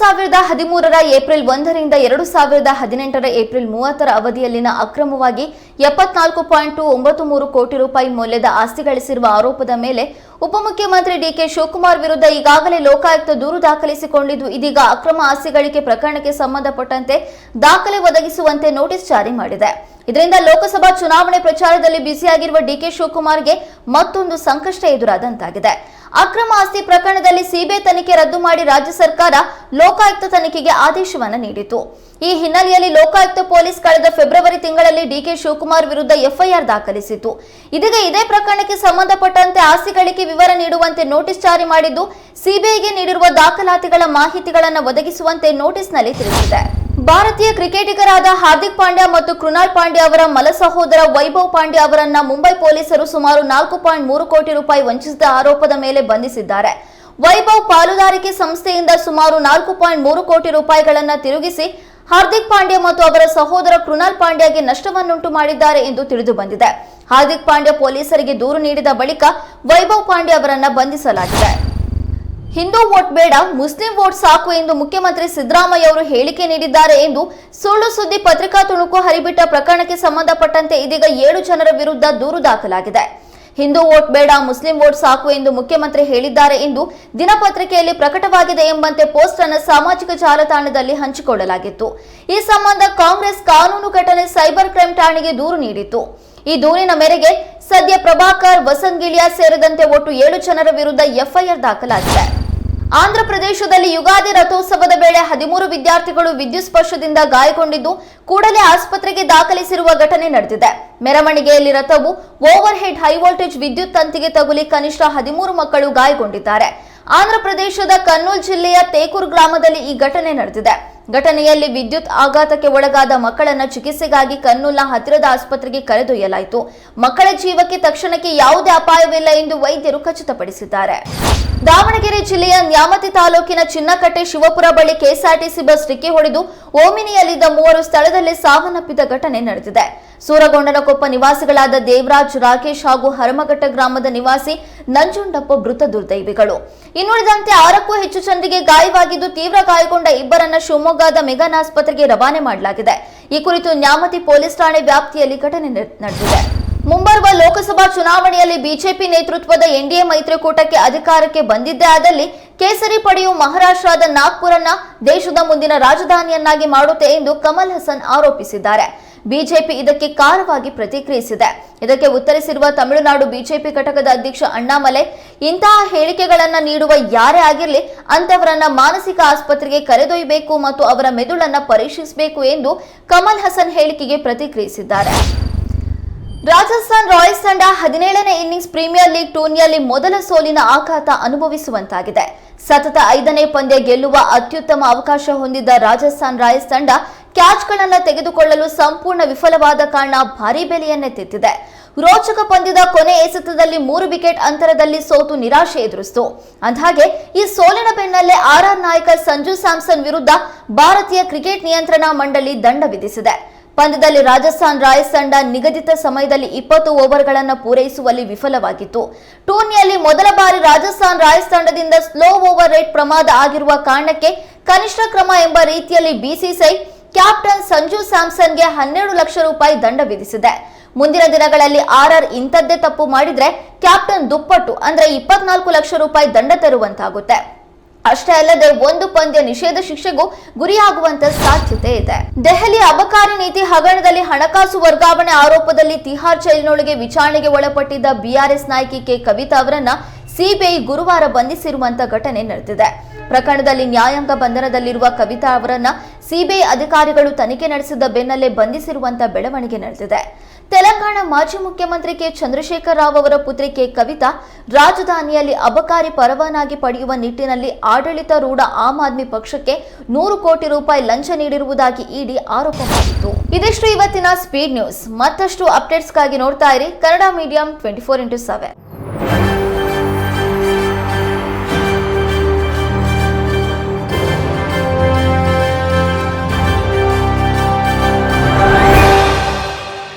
ಸಾವಿರದ ಹದಿಮೂರರ ಏಪ್ರಿಲ್ ಒಂದರಿಂದ ಎರಡು ಸಾವಿರದ ಹದಿನೆಂಟರ ಏಪ್ರಿಲ್ ಮೂವತ್ತರ ಅವಧಿಯಲ್ಲಿನ ಅಕ್ರಮವಾಗಿ ಎಪ್ಪತ್ನಾಲ್ಕು ಪಾಯಿಂಟ್ ಟು ಒಂಬತ್ತು ಮೂರು ಕೋಟಿ ರೂಪಾಯಿ ಮೌಲ್ಯದ ಆಸ್ತಿ ಗಳಿಸಿರುವ ಆರೋಪದ ಮೇಲೆ ಉಪಮುಖ್ಯಮಂತ್ರಿ ಡಿಕೆ ಶಿವಕುಮಾರ್ ವಿರುದ್ಧ ಈಗಾಗಲೇ ಲೋಕಾಯುಕ್ತ ದೂರು ದಾಖಲಿಸಿಕೊಂಡಿದ್ದು, ಇದೀಗ ಅಕ್ರಮ ಆಸ್ತಿ ಗಳಿಕೆ ಪ್ರಕರಣಕ್ಕೆ ಸಂಬಂಧಪಟ್ಟಂತೆ ದಾಖಲೆ ಒದಗಿಸುವಂತೆ ನೋಟಿಸ್ ಜಾರಿ ಮಾಡಿದೆ. ಇದರಿಂದ ಲೋಕಸಭಾ ಚುನಾವಣೆ ಪ್ರಚಾರದಲ್ಲಿ ಬ್ಯುಸಿಯಾಗಿರುವ ಡಿಕೆ ಶಿವಕುಮಾರ್ಗೆ ಮತ್ತೊಂದು ಸಂಕಷ್ಟ ಎದುರಾದಂತಾಗಿದೆ. ಅಕ್ರಮ ಆಸ್ತಿ ಪ್ರಕರಣದಲ್ಲಿ ಸಿಬಿಐ ತನಿಖೆ ರದ್ದು ಮಾಡಿ ರಾಜ್ಯ ಸರ್ಕಾರ ಲೋಕಾಯುಕ್ತ ತನಿಖೆಗೆ ಆದೇಶವನ್ನು ನೀಡಿತು ಈ ಹಿನ್ನೆಲೆಯಲ್ಲಿ ಲೋಕಾಯುಕ್ತ ಪೊಲೀಸ್ ಕಳೆದ ಫೆಬ್ರವರಿ ತಿಂಗಳಲ್ಲಿ ಡಿಕೆ ಶಿವಕುಮಾರ್ ವಿರುದ್ಧ ಎಫ್ಐಆರ್ ದಾಖಲಿಸಿತು ಇದೀಗ ಇದೇ ಪ್ರಕರಣಕ್ಕೆ ಸಂಬಂಧಪಟ್ಟಂತೆ ಆಸ್ತಿ ಗಳಿಕೆ ವಿವರ ನೀಡುವಂತೆ ನೋಟಿಸ್ ಜಾರಿ ಮಾಡಿದ್ದು, ಸಿಬಿಐಗೆ ನೀಡಿರುವ ದಾಖಲಾತಿಗಳ ಮಾಹಿತಿಗಳನ್ನು ಒದಗಿಸುವಂತೆ ನೋಟಿಸ್ನಲ್ಲಿ ತಿಳಿಸಿದೆ. ಭಾರತೀಯ ಕ್ರಿಕೆಟಿಗರಾದ ಹಾರ್ದಿಕ್ ಪಾಂಡ್ಯ ಮತ್ತು ಕೃಣಾಲ್ ಪಾಂಡ್ಯ ಅವರ ಮಲ ಸಹೋದರ ವೈಭವ್ ಪಾಂಡ್ಯ ಅವರನ್ನ ಮುಂಬೈ ಪೊಲೀಸರು ಸುಮಾರು ನಾಲ್ಕು ಪಾಯಿಂಟ್ ಮೂರು ಕೋಟಿ ರೂಪಾಯಿ ವಂಚಿಸಿದ ಆರೋಪದ ಮೇಲೆ ಬಂಧಿಸಿದ್ದಾರೆ. ವೈಭವ್ ಪಾಲುದಾರಿಕೆ ಸಂಸ್ಥೆಯಿಂದ ಸುಮಾರು ನಾಲ್ಕು ಪಾಯಿಂಟ್ ಮೂರು ಕೋಟಿ ರೂಪಾಯಿಗಳನ್ನು ತಿರುಗಿಸಿ ಹಾರ್ದಿಕ್ ಪಾಂಡ್ಯ ಮತ್ತು ಅವರ ಸಹೋದರ ಕೃಣಾಲ್ ಪಾಂಡ್ಯಗೆ ನಷ್ಟವನ್ನುಂಟು ಮಾಡಿದ್ದಾರೆ ಎಂದು ತಿಳಿದು ಬಂದಿದೆ. ಹಾರ್ದಿಕ್ ಪಾಂಡ್ಯ ಪೊಲೀಸರಿಗೆ ದೂರು ನೀಡಿದ ಬಳಿಕ ವೈಭವ್ ಪಾಂಡ್ಯ ಅವರನ್ನು ಬಂಧಿಸಲಾಗಿದೆ. ಹಿಂದೂ ವೋಟ್ ಬೇಡ, ಮುಸ್ಲಿಂ ವೋಟ್ ಸಾಕು ಎಂದು ಮುಖ್ಯಮಂತ್ರಿ ಸಿದ್ದರಾಮಯ್ಯ ಅವರು ಹೇಳಿಕೆ ನೀಡಿದ್ದಾರೆ ಎಂದು ಸುಳ್ಳು ಸುದ್ದಿ ಪತ್ರಿಕಾ ತುಣುಕು ಹರಿಬಿಟ್ಟ ಪ್ರಕರಣಕ್ಕೆ ಸಂಬಂಧಪಟ್ಟಂತೆ ಇದೀಗ ಏಳು ಜನರ ವಿರುದ್ಧ ದೂರು ದಾಖಲಾಗಿದೆ. ಹಿಂದೂ ವೋಟ್ ಬೇಡ, ಮುಸ್ಲಿಂ ವೋಟ್ ಸಾಕು ಎಂದು ಮುಖ್ಯಮಂತ್ರಿ ಹೇಳಿದ್ದಾರೆ ಎಂದು ದಿನಪತ್ರಿಕೆಯಲ್ಲಿ ಪ್ರಕಟವಾಗಿದೆ ಎಂಬಂತೆ ಪೋಸ್ಟ್ ಅನ್ನು ಸಾಮಾಜಿಕ ಜಾಲತಾಣದಲ್ಲಿ ಹಂಚಿಕೊಳ್ಳಲಾಗಿತ್ತು. ಈ ಸಂಬಂಧ ಕಾಂಗ್ರೆಸ್ ಕಾನೂನು ಘಟನೆ ಸೈಬರ್ ಕ್ರೈಂ ಠಾಣೆಗೆ ದೂರು ನೀಡಿತ್ತು. ಈ ದೂರಿನ ಮೇರೆಗೆ ಸದ್ಯ ಪ್ರಭಾಕರ್, ವಸಂತ್ ಗಿಳಿಯಾ ಸೇರಿದಂತೆ ಒಟ್ಟು ಏಳು ಜನರ ವಿರುದ್ಧ ಎಫ್ಐಆರ್ ದಾಖಲಾಗಿದೆ. ಆಂಧ್ರ ಪ್ರದೇಶದಲ್ಲಿ ಯುಗಾದಿ ರಥೋತ್ಸವದ ವೇಳೆ ಹದಿಮೂರು ವಿದ್ಯಾರ್ಥಿಗಳು ವಿದ್ಯುತ್ ಸ್ಪರ್ಶದಿಂದ ಗಾಯಗೊಂಡಿದ್ದು ಕೂಡಲೇ ಆಸ್ಪತ್ರೆಗೆ ದಾಖಲಿಸಿರುವ ಘಟನೆ ನಡೆದಿದೆ. ಮೆರವಣಿಗೆಯಲ್ಲಿ ರಥವು ಓವರ್ ಹೆಡ್ ಹೈವೋಲ್ಟೇಜ್ ವಿದ್ಯುತ್ ತಂತಿಗೆ ತಗುಲಿ ಕನಿಷ್ಠ ಹದಿಮೂರು ಮಕ್ಕಳು ಗಾಯಗೊಂಡಿದ್ದಾರೆ. ಆಂಧ್ರಪ್ರದೇಶದ ಕರ್ನೂಲ್ ಜಿಲ್ಲೆಯ ತೇಕೂರ್ ಗ್ರಾಮದಲ್ಲಿ ಈ ಘಟನೆ ನಡೆದಿದೆ. ಘಟನೆಯಲ್ಲಿ ವಿದ್ಯುತ್ ಆಘಾತಕ್ಕೆ ಒಳಗಾದ ಮಕ್ಕಳನ್ನು ಚಿಕಿತ್ಸೆಗಾಗಿ ಕನ್ನೂಲ ಹತ್ತಿರದ ಆಸ್ಪತ್ರೆಗೆ ಕರೆದೊಯ್ಯಲಾಯಿತು. ಮಕ್ಕಳ ಜೀವಕ್ಕೆ ತಕ್ಷಣಕ್ಕೆ ಯಾವುದೇ ಅಪಾಯವಿಲ್ಲ ಎಂದು ವೈದ್ಯರು ಖಚಿತಪಡಿಸಿದ್ದಾರೆ. ದಾವಣಗೆರೆ ಜಿಲ್ಲೆಯ ನ್ಯಾಮತಿ ತಾಲೂಕಿನ ಚಿನ್ನಕಟ್ಟೆ ಶಿವಪುರ ಬಳಿ ಕೆಎಸ್ಆರ್ಟಿಸಿ ಬಸ್ ಡಿಕ್ಕಿ ಹೊಡೆದು ಓಮಿನಿಯಲ್ಲಿದ್ದ ಮೂವರು ಸ್ಥಳದಲ್ಲಿ ಸಾವನ್ನಪ್ಪಿದ ಘಟನೆ ನಡೆದಿದೆ. ಸೂರಗೊಂಡನಕೊಪ್ಪ ನಿವಾಸಿಗಳಾದ ದೇವರಾಜ್, ರಾಕೇಶ್ ಹಾಗೂ ಹರಮಘಟ್ಟ ಗ್ರಾಮದ ನಿವಾಸಿ ನಂಜುಂಡಪ್ಪ ಮೃತ ದುರ್ದೈವಿಗಳು. ಇನ್ನುಳಿದಂತೆ ಆರಕ್ಕೂ ಹೆಚ್ಚು ಜನರಿಗೆ ಗಾಯವಾಗಿದ್ದು ತೀವ್ರ ಗಾಯಗೊಂಡ ಇಬ್ಬರನ್ನ ಶಿವಮೊಗ್ಗದ ಮೆಗಾನ್ ಆಸ್ಪತ್ರೆಗೆ ರವಾನೆ ಮಾಡಲಾಗಿದೆ. ಈ ಕುರಿತು ನ್ಯಾಮತಿ ಪೊಲೀಸ್ ಠಾಣೆ ವ್ಯಾಪ್ತಿಯಲ್ಲಿ ಘಟನೆ ನಡೆ- ನಡೆದಿದೆ. ಮುಂಬರುವ ಲೋಕಸಭಾ ಚುನಾವಣೆಯಲ್ಲಿ ಬಿಜೆಪಿ ನೇತೃತ್ವದ ಎನ್ಡಿಎ ಮೈತ್ರಿಕೂಟಕ್ಕೆ ಅಧಿಕಾರಕ್ಕೆ ಬಂದಿದ್ದೇ ಆದಲ್ಲಿ ಕೇಸರಿ ಪಡೆಯು ಮಹಾರಾಷ್ಟ್ರದ ನಾಗ್ಪುರನ್ನ ದೇಶದ ಮುಂದಿನ ರಾಜಧಾನಿಯನ್ನಾಗಿ ಮಾಡುತ್ತೆ ಎಂದು ಕಮಲ್ ಹಸನ್ ಆರೋಪಿಸಿದ್ದಾರೆ. ಬಿಜೆಪಿ ಇದಕ್ಕೆ ಕಾರವಾಗಿ ಪ್ರತಿಕ್ರಿಯಿಸಿದೆ. ಇದಕ್ಕೆ ಉತ್ತರಿಸಿರುವ ತಮಿಳುನಾಡು ಬಿಜೆಪಿ ಘಟಕದ ಅಧ್ಯಕ್ಷ ಅಣ್ಣಾಮಲೆ, ಇಂತಹ ಹೇಳಿಕೆಗಳನ್ನು ನೀಡುವ ಯಾರೇ ಆಗಿರಲಿ ಅಂತವರನ್ನ ಮಾನಸಿಕ ಆಸ್ಪತ್ರೆಗೆ ಕರೆದೊಯ್ಯಬೇಕು ಮತ್ತು ಅವರ ಮೆದುಳನ್ನ ಪರೀಕ್ಷಿಸಬೇಕು ಎಂದು ಕಮಲ್ ಹಸನ್ ಹೇಳಿಕೆಗೆ ಪ್ರತಿಕ್ರಿಯಿಸಿದ್ದಾರೆ. ರಾಜಸ್ಥಾನ್ ರಾಯಲ್ಸ್ ತಂಡ ಹದಿನೇಳನೇ ಇನ್ನಿಂಗ್ಸ್ ಪ್ರೀಮಿಯರ್ ಲೀಗ್ ಟೂರ್ನಿಯಲ್ಲಿ ಮೊದಲ ಸೋಲಿನ ಆಘಾತ ಅನುಭವಿಸುವಂತಾಗಿದೆ. ಸತತ ಐದನೇ ಪಂದ್ಯ ಗೆಲ್ಲುವ ಅತ್ಯುತ್ತಮ ಅವಕಾಶ ಹೊಂದಿದ್ದ ರಾಜಸ್ಥಾನ್ ರಾಯಲ್ಸ್ ತಂಡ ಕ್ಯಾಚ್ಗಳನ್ನು ತೆಗೆದುಕೊಳ್ಳಲು ಸಂಪೂರ್ಣ ವಿಫಲವಾದ ಕಾರಣ ಭಾರೀ ಬೆಲೆಯನ್ನೇ ತೆತ್ತಿದೆ ರೋಚಕ ಪಂದ್ಯದ ಕೊನೆ ಎಸೆತದಲ್ಲಿ ಮೂರು ವಿಕೆಟ್ ಅಂತರದಲ್ಲಿ ಸೋತು ನಿರಾಶೆ ಎದುರಿಸಿತು. ಅಂದಹಾಗೆ, ಈ ಸೋಲಿನ ಬೆನ್ನಲ್ಲೇ ಆರ್ಆರ್ ನಾಯಕ ಸಂಜು ಸ್ಯಾಮ್ಸನ್ ವಿರುದ್ಧ ಭಾರತೀಯ ಕ್ರಿಕೆಟ್ ನಿಯಂತ್ರಣ ಮಂಡಳಿ ದಂಡ ವಿಧಿಸಿದೆ. ಪಂದ್ಯದಲ್ಲಿ ರಾಜಸ್ಥಾನ್ ರಾಯಲ್ಸ್ ತಂಡ ನಿಗದಿತ ಸಮಯದಲ್ಲಿ ಇಪ್ಪತ್ತು ಓವರ್ಗಳನ್ನು ಪೂರೈಸುವಲ್ಲಿ ವಿಫಲವಾಗಿತ್ತು. ಟೂರ್ನಿಯಲ್ಲಿ ಮೊದಲ ಬಾರಿ ರಾಜಸ್ಥಾನ್ ರಾಯಲ್ಸ್ ತಂಡದಿಂದ ಸ್ಲೋ ಓವರ್ ರೇಟ್ ಪ್ರಮಾದ ಆಗಿರುವ ಕಾರಣಕ್ಕೆ ಕನಿಷ್ಠ ಕ್ರಮ ಎಂಬ ರೀತಿಯಲ್ಲಿ ಬಿಸಿಸಿಐ ಕ್ಯಾಪ್ಟನ್ ಸಂಜು ಸ್ಯಾಮ್ಸನ್ಗೆ ಹನ್ನೆರಡು ಲಕ್ಷ ರೂಪಾಯಿ ದಂಡ ವಿಧಿಸಿದೆ. ಮುಂದಿನ ದಿನಗಳಲ್ಲಿ ಆರ್ಆರ್ ಇಂಥದ್ದೇ ತಪ್ಪು ಮಾಡಿದ್ರೆ ಕ್ಯಾಪ್ಟನ್ ದುಪ್ಪಟ್ಟು ಅಂದ್ರೆ ಇಪ್ಪತ್ನಾಲ್ಕು ಲಕ್ಷ ರೂಪಾಯಿ ದಂಡ ತೆರುವಂತಾಗುತ್ತೆ. ಅಷ್ಟೇ ಅಲ್ಲದೆ ಒಂದು ಪಂದ್ಯ ನಿಷೇಧ ಶಿಕ್ಷೆಗೂ ಗುರಿಯಾಗುವಂತ ಸಾಧ್ಯತೆ ಇದೆ. ದೆಹಲಿ ಅಬಕಾರಿ ನೀತಿ ಹಗರಣದಲ್ಲಿ ಹಣಕಾಸು ವರ್ಗಾವಣೆ ಆರೋಪದಲ್ಲಿ ತಿಹಾರ್ ಜೈಲಿನೊಳಗೆ ವಿಚಾರಣೆಗೆ ಒಳಪಟ್ಟಿದ್ದ ಬಿಆರ್ಎಸ್ ನಾಯಕಿ ಕೆ. ಕವಿತಾ ಅವರನ್ನ ಸಿಬಿಐ ಗುರುವಾರ ಬಂಧಿಸಿರುವಂತಹ ಘಟನೆ ನಡೆದಿದೆ. ಪ್ರಕರಣದಲ್ಲಿ ನ್ಯಾಯಾಂಗ ಬಂಧನದಲ್ಲಿರುವ ಕವಿತಾ ಅವರನ್ನ ಸಿಬಿಐ ಅಧಿಕಾರಿಗಳು ತನಿಖೆ ನಡೆಸಿದ ಬೆನ್ನಲ್ಲೇ ಬಂಧಿಸಿರುವಂತಹ ಬೆಳವಣಿಗೆ ನಡೆದಿದೆ. ತೆಲಂಗಾಣ ಮಾಜಿ ಮುಖ್ಯಮಂತ್ರಿ ಕೆ. ಚಂದ್ರಶೇಖರ್ ರಾವ್ ಅವರ ಪುತ್ರಿ ಕೆ. ಕವಿತಾ ರಾಜಧಾನಿಯಲ್ಲಿ ಅಬಕಾರಿ ಪರವಾನಗಿ ಪಡೆಯುವ ನಿಟ್ಟಿನಲ್ಲಿ ಆಡಳಿತಾರೂಢ ಆಮ್ ಆದ್ಮಿ ಪಕ್ಷಕ್ಕೆ ನೂರು ಕೋಟಿ ರೂಪಾಯಿ ಲಂಚ ನೀಡಿರುವುದಾಗಿ ಇಡಿ ಆರೋಪ ಮಾಡಿತ್ತು. ಇದಿಷ್ಟು ಇವತ್ತಿನ ಸ್ಪೀಡ್ ನ್ಯೂಸ್. ಮತ್ತಷ್ಟು ಅಪ್ಡೇಟ್ಸ್ಗಾಗಿ ನೋಡ್ತಾ ಇರಿ Kannada medium twenty four into seven.